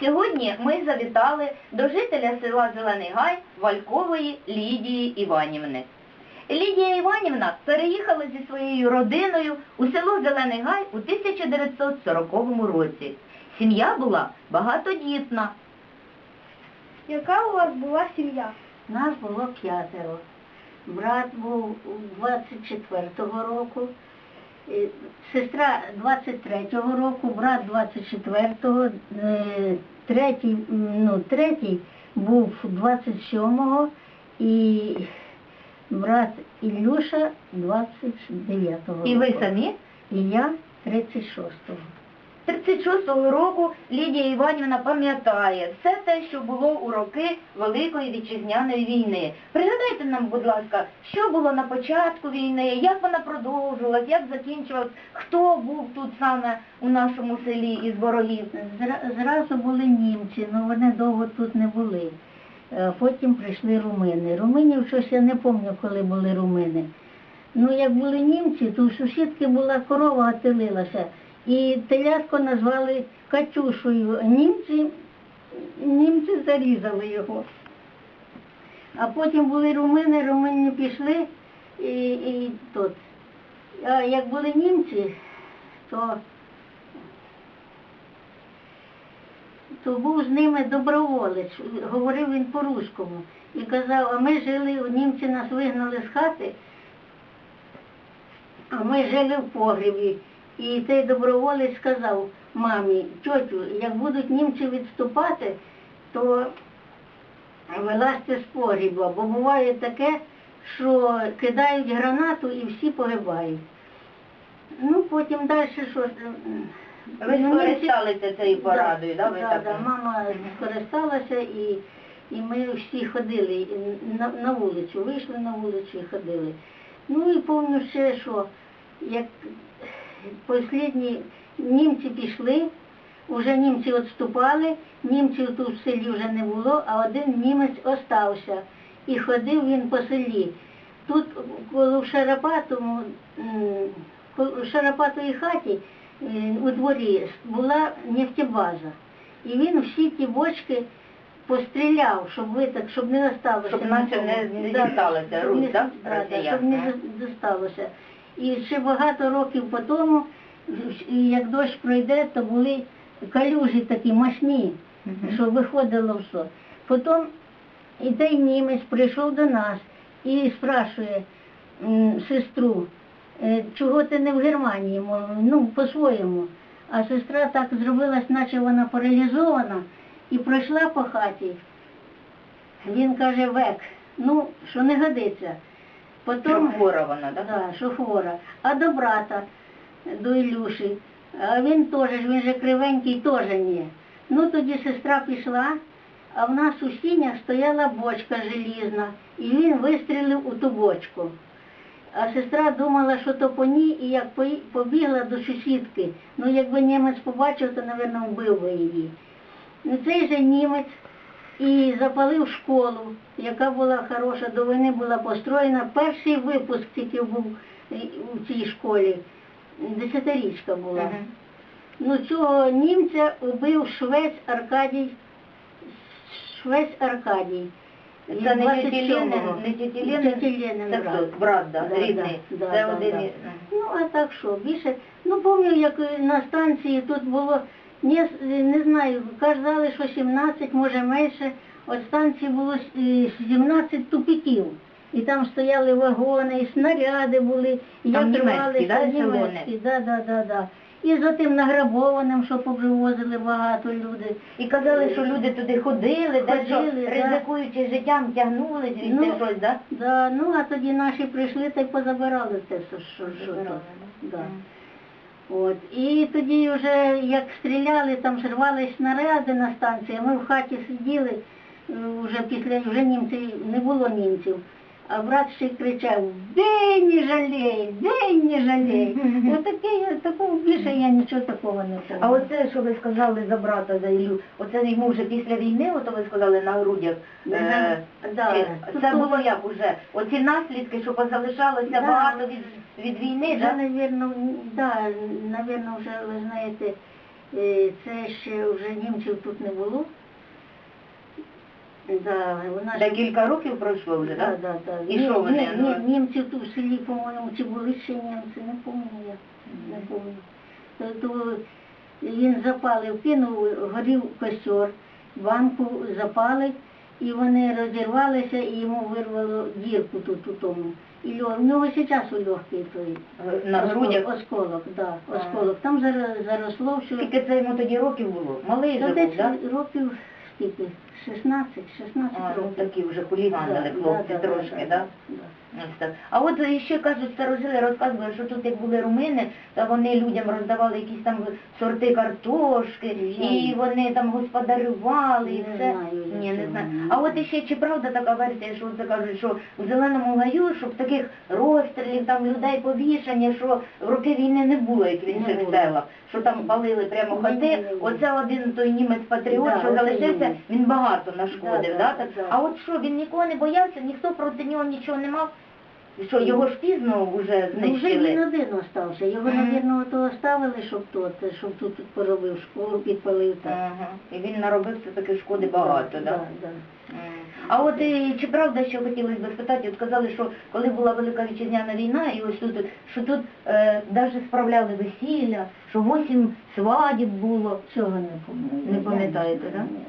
Сьогодні ми завітали до жителя села Зелений Гай Валькової Лідії Іванівни. Лідія Іванівна переїхала зі своєю родиною у село Зелений Гай у 1940 році. Сім'я була багатодітна. Яка у вас була сім'я? Нас було п'ятеро. Брат був 24-го року, сестра 23-го року, брат 24-го, е, третій, ну, третій був 27-го і брат Ілюша 29-го І ви самі? І я 36-го. 36-го року Лідія Іванівна пам'ятає все те, що було у роки Великої вітчизняної війни. Пригадайте нам, будь ласка, що було на початку війни, як вона продовжувалась, як закінчувалась, хто був тут саме у нашому селі із ворогів. Зразу були німці, але вони довго тут не були. Е, Потім прийшли румини. Руминів щось я не пам'ятаю, коли були румини. Ну, як були німці, то у сусідки була корова отелилася. І телятко назвали Катюшою. Німці, німці зарізали його. А потім були румини, румини пішли і, і тут. А як були німці, то то був з ними доброволець, говорив він по-руському. І казав, а ми жили, німці нас вигнали з хати, а ми жили в погребі. І той доброволець сказав мамі, тьотю, як будуть німці відступати, то вилазьте з погреба, бо буває таке, що кидають гранату і всі погибають. Ну, потім далі що Ви ну, скористалися цією порадою, да, ви да, так? да, мама скористалася і, і ми всі ходили на, на вулицю, вийшли на вулицю і ходили. Ну і пам'ятаю ще, що як останні німці пішли, вже німці відступали, німців тут в селі вже не було, а один німець остався. І ходив він по селі. Тут коло в Шарапатому, в Шарапатовій хаті е, у дворі була нефтебаза. І він всі ті бочки постріляв, щоб ви так, щоб не осталося. Щоб наче не- не дісталося русь, не- да, щоб не досталося. І ще багато років по тому, як дощ пройде, то були калюжі такі мощні, що виходило все. Потім і той німець прийшов до нас і спрашує сестру, «Е, чого ти не в Германії, ну, по-своєму. А сестра так зробилась, наче вона паралізована, і пройшла по хаті. Він каже, век, ну, що не годиться. Потім, хвора вона, так? да, що хвора. А до брата, до Ілюші, а він теж, він же кривенький, теж ні. Ну тоді сестра пішла, а в нас у сінях стояла бочка желізна, і він вистрілив у ту бочку. А сестра думала, що то по ній, і як побігла до сусідки. Ну, якби німець побачив, то, мабуть, вбив би її. Ну, цей же німець і запалив школу, яка була хороша, до війни була построєна. Перший випуск тільки був у цій школі, десятирічка була. Мгм. Ну, цього німця убив швець Аркадій, швець Аркадій. Це не 27-го. Ленин, брат. Рідний. Ну, а так що, більше, ну, пам'ятаю, як на станції тут було, не, не знаю, казали, що 17, може менше, от станції було е, 17 тупиків. І там стояли вагони, і снаряди були, і Там як німецькі, да, німецькі, да, да, да, да. І за тим награбованим, що повивозили багато люди. І казали, що люди туди ходили, де що, да. ризикуючи життям, тягнули звідти Ну, щось, да? Да, ну а тоді наші прийшли та й позабирали те, що, що, що да? От. І тоді вже як стріляли, там ж снаряди на станції, ми в хаті сиділи, е, вже після вже німців не було німців. А брат ще кричав, день не жалей, день не жалей. Отаке, такого більше я нічого такого не А оце, що ви сказали за брата, за Ілю, оце йому вже після війни, ото ви сказали на грудях, е, Да. це було як уже? Оці наслідки, що позалишалося Да. багато від, від війни, да? навірно, да, навірно, вже, ви знаєте, Е, Це ще вже німців тут не було. Да, вона ж- Декілька років пройшло вже, Да, так? да, да. І Ні- що вони, ні- ну? ні- Німці тут в селі, по-моєму, чи були ще німці, не пам'ятаю я. Не пам'ятаю. То, то він запалив, кинув, горів костер, банку запалив, і вони розірвалися, і йому вирвало дірку тут у тому. І льо- в нього ще часу легкий той На грудях. осколок, да, А. осколок. Там зар- заросло все. Скільки це йому тоді років було? Малий же був, так? років скільки? 16, 16 А, ну років. такі вже хуліганили Да, хлопці да, да, трошки, да, так? да. А от ще кажуть, старожили розказували, що тут як були румини, то вони людям роздавали якісь там сорти картошки, і вони там господарювали, і все. Ні, не знаю. А от іще чи правда така версія, що це кажуть, що в зеленому гаю, щоб таких розстрілів, там людей повішання, що в роки війни не було, як в інших селах, що там палили прямо хати. Оце один той німець патріот, що залишився, він багато нашкодив, да, так? А от що, він нікого не боявся, ніхто проти нього нічого не мав? Що, його ж пізно вже Ну, вже він знищили? один остався. Його, Мгм. навірно, то оставили, щоб тут, щоб тут поробив школу, підпалив так. Ага. І він наробив все-таки шкоди багато, так? Да, да. А от і, чи правда, що хотілося б спитати, от казали, що коли була Велика Вітчизняна війна, і ось тут, що тут е, навіть справляли весілля, що восім свадіб було. Цього не пам'ятаю. Не пам'ятаєте, да? ні.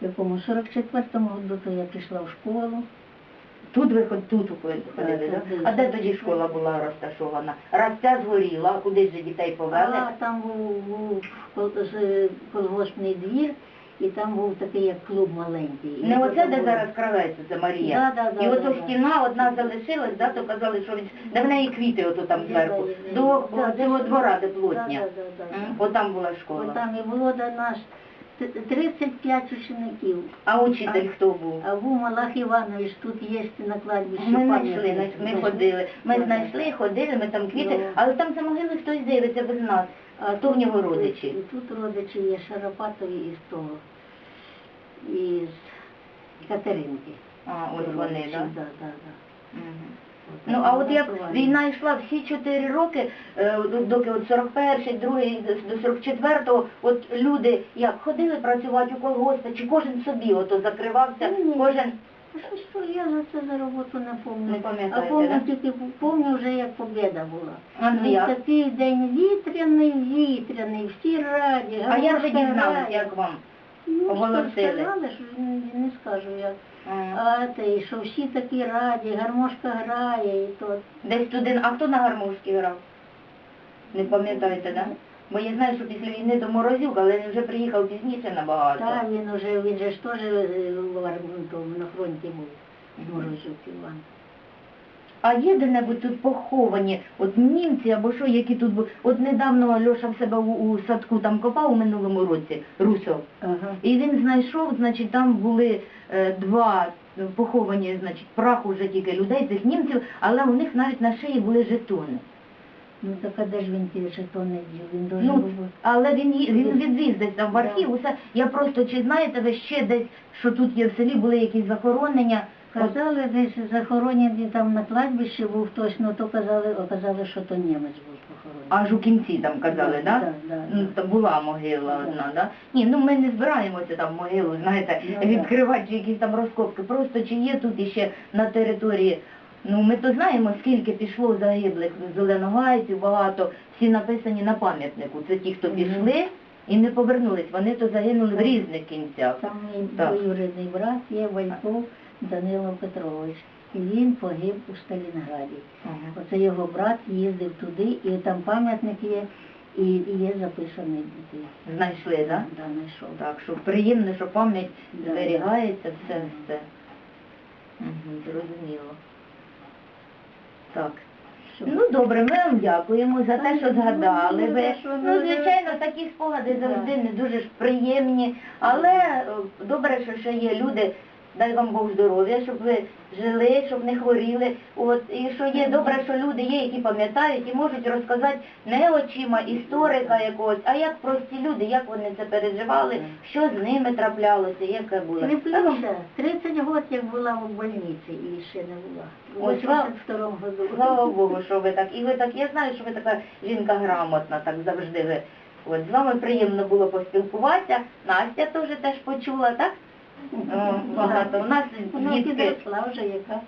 В якому 44-му году то я пішла в школу. Тут ви тут ходили, Так, А де тоді школа була розташована? Раз ця згоріла, а куди ж дітей повели? А там був, був колгоспний двір, і там був такий як клуб маленький. Не оце, де зараз кравець, це Марія. Да, да, да, і ото да, ж да. стіна одна залишилась, да, то казали, що від... де в неї квіти ото там зверху. До цього двора, де плотня. да, да, да. М, От там була школа. От там і було до нас т- 35 учеників. А учитель хто був? А був Малах Іванович, тут є на кладбищі Ми знайшли, ми ходили. Ми Да, знайшли, ходили, ми там квіти, Да. але там за могилою хтось дивиться без нас. А то в нього родичі. Тут родичі є Шарапатові із того, із Катеринки. А, ось вони, так? Да, да, да. Мгм. От Ну, а от як війна йшла всі чотири роки, е, доки от 41-й, другий до 44-го, от люди як ходили працювати у колгоспи, чи кожен собі ото закривався, кожен А що ж то я за це за роботу не пам'ятаю. А да? тільки пам'ятаю вже як побіда була. А ну як? такий день вітряний, вітряний, всі раді, А гармошка дізналися, грає. як вам? Ну, що оголосили? сказали, що не, не скажу як. М. А ти, що всі такі раді, гармошка грає і то. Десь туди, а хто на гармошці грав? Не пам'ятаєте, так? Бо я знаю, що після війни до Морозюк, але він вже приїхав пізніше набагато. Так, він вже він же ж теж е, на фронті був. Морозюк Іван. А є де-небудь тут поховані, от німці або що, які тут були. От недавно Льоша в себе у, у садку там копав у минулому році, Русов. Ага. І він знайшов, значить, там були е, два поховані, значить, прах уже тільки людей, цих німців, але у них навіть на шиї були жетони. Ну так а де ж він ті жетони дів? Він дуже Ну, був. але він, ї- він відвіз десь там в архів, усе. Я просто, чи знаєте ви ще десь, що тут є в селі, були якісь захоронення? Казали, десь захоронені там на кладбищі був хтось, ну то казали, оказали, що то німець був похоронений. аж у кінці там казали, Да, да? да, да, Ну, да. там була могила Да. одна, да? Ні, ну ми не збираємося там могилу, знаєте, Ну, відкривати чи якісь там розкопки. Просто чи є тут іще на території. Ну, ми то знаємо, скільки пішло загиблих зеленогайців, багато, всі написані на пам'ятнику. Це ті, хто пішли і не повернулись. Вони то загинули в різних кінцях. Там мій Так. двоюрідний брат є Вальков Данило Петрович. І він погиб у Сталінграді. Ага. Оце його брат їздив туди, і там пам'ятник є, і, є записаний дітей. Знайшли, так? Да? Да, знайшов. Так, що приємно, що пам'ять Да. зберігається, все, все. Угу, зрозуміло. Так. Ну добре, ми вам дякуємо за те, що згадали Ну, ви. Ну, звичайно, такі спогади завжди не дуже ж приємні, але е, добре, що ще є люди. Дай вам Бог здоров'я, щоб ви жили, щоб не хворіли. От і що є добре, що люди є, які пам'ятають і можуть розказати не очима історика якогось, а як прості люди, як вони це переживали, що з ними траплялося, яке було. Кріплився. 30 років як була в больниці і ще не була. У слава- 82 году. Слава Богу, що ви так. І ви так, я знаю, що ви така жінка грамотна, так завжди ви От, з вами приємно було поспілкуватися. Настя теж теж почула, так? О, багато. У нас є дітки вже яка.